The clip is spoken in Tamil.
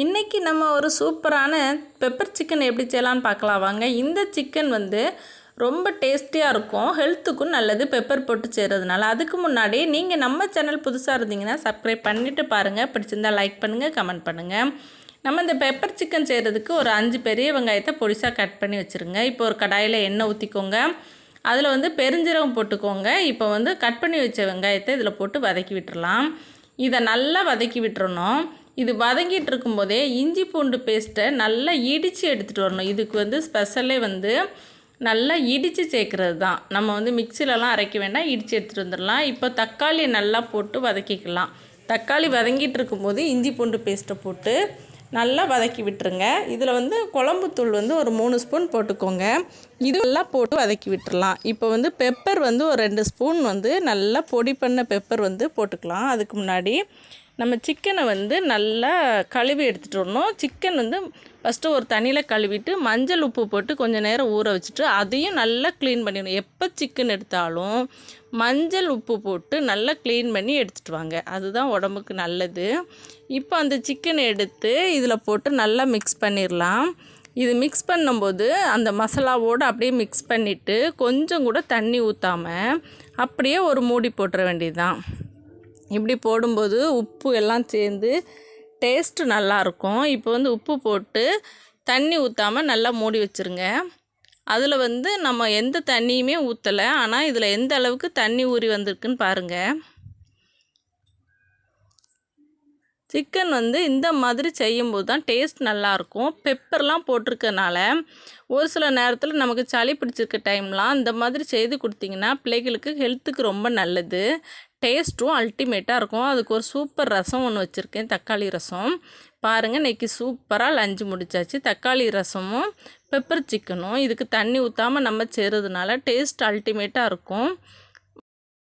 இன்றைக்கி நம்ம ஒரு சூப்பரான பெப்பர் சிக்கன் எப்படி செய்யலான்னு பார்க்கலாம். வாங்க இந்த சிக்கன் வந்து ரொம்ப டேஸ்டியாக இருக்கும். ஹெல்த்துக்கும் நல்லது பெப்பர் போட்டு செய்கிறதுனால அதுக்கு முன்னாடி நீங்கள் நம்ம சேனல் புதுசாக இருந்தீங்கன்னா சப்ஸ்கிரைப் பண்ணிவிட்டு பாருங்கள் பிடிச்சிருந்தால் லைக் பண்ணுங்கள் கமெண்ட் பண்ணுங்கள் நம்ம இந்த பெப்பர் சிக்கன் செய்கிறதுக்கு ஒரு அஞ்சு பெரிய வெங்காயத்தை பொடிசாக கட் பண்ணி வச்சுருங்க. இப்போ ஒரு கடாயில் எண்ணெய் ஊற்றிக்கோங்க அதில் வந்து பெருஞ்சீரகம் போட்டுக்கோங்க. இப்போ வந்து கட் பண்ணி வச்ச வெங்காயத்தை இதில் போட்டு வதக்கி விட்டுறலாம். இதை நல்லா வதக்கி விட்டுறணும். இது வதங்கிட்டு இருக்கும்போதே இஞ்சி பூண்டு பேஸ்ட்டை நல்லா இடித்து எடுத்துகிட்டு வரணும். இதுக்கு வந்து ஸ்பெஷலே வந்து நல்லா இடித்து சேர்க்குறது தான். நம்ம வந்து மிக்சிலலாம் அரைக்க வேண்டாம் இடித்து எடுத்துகிட்டு வந்துடலாம். இப்போ தக்காளி நல்லா போட்டு வதக்கிக்கலாம். தக்காளி வதங்கிட்டு இருக்கும்போது இஞ்சி பூண்டு பேஸ்ட்டை போட்டு நல்லா வதக்கி விட்டுருங்க. இதில் வந்து குழம்புத்தூள் வந்து ஒரு மூணு ஸ்பூன் போட்டுக்கோங்க. இது நல்லா போட்டு வதக்கி விட்டுடலாம் இப்போ வந்து பெப்பர் வந்து ஒரு ரெண்டு ஸ்பூன் வந்து நல்லா பொடி பண்ண பெப்பர் வந்து போட்டுக்கலாம். அதுக்கு முன்னாடி நம்ம சிக்கனை வந்து நல்லா கழுவி எடுத்துகிட்டு வரணும். சிக்கன் வந்து ஃபஸ்ட்டு ஒரு தண்ணியில் கழுவிட்டு மஞ்சள் உப்பு போட்டு கொஞ்சம் நேரம் ஊற வச்சுட்டு அதையும் நல்லா க்ளீன் பண்ணிடணும். எப்போ சிக்கன் எடுத்தாலும் மஞ்சள் உப்பு போட்டு நல்லா க்ளீன் பண்ணி எடுத்துகிட்டு வாங்க. அதுதான் உடம்புக்கு நல்லது. இப்போ அந்த சிக்கனை எடுத்து இதில் போட்டு நல்லா மிக்ஸ் பண்ணிடலாம். இது மிக்ஸ் பண்ணும்போது அந்த மசாலாவோடு அப்படியே மிக்ஸ் பண்ணிவிட்டு கொஞ்சம் கூட தண்ணி ஊற்றாமல் அப்படியே ஒரு மூடி போட்டுற வேண்டியது தான் இப்படி போடும்போது உப்பு எல்லாம் சேர்ந்து டேஸ்ட்டு நல்லாயிருக்கும். இப்போ வந்து உப்பு போட்டு தண்ணி ஊற்றாமல் நல்லா மூடி வச்சுருங்க. அதில் வந்து நம்ம எந்த தண்ணியுமே ஊற்றலை ஆனால் இதில் எந்த அளவுக்கு தண்ணி ஊறி வந்திருக்குன்னு பாருங்கள் சிக்கன் வந்து இந்த மாதிரி செய்யும்போது தான் டேஸ்ட் நல்லாயிருக்கும். பெப்பர்லாம் போட்டிருக்கனால ஒரு சில நேரத்தில் நமக்கு சளி பிடிச்சிருக்க டைம்லாம் இந்த மாதிரி செய்து கொடுத்தீங்கன்னா பிள்ளைகளுக்கு ஹெல்த்துக்கு ரொம்ப நல்லது. டேஸ்ட்டும் அல்டிமேட்டாக இருக்கும். அதுக்கு ஒரு சூப்பர் ரசம் ஒன்று வச்சுருக்கேன். தக்காளி ரசம். பாருங்கள் இன்றைக்கி சூப்பராக லஞ்சு முடிச்சாச்சு. தக்காளி ரசமும் பெப்பர் சிக்கனும் இதுக்கு தண்ணி ஊற்றாமல் நம்ம செய்கிறதுனால டேஸ்ட் அல்டிமேட்டாக இருக்கும்.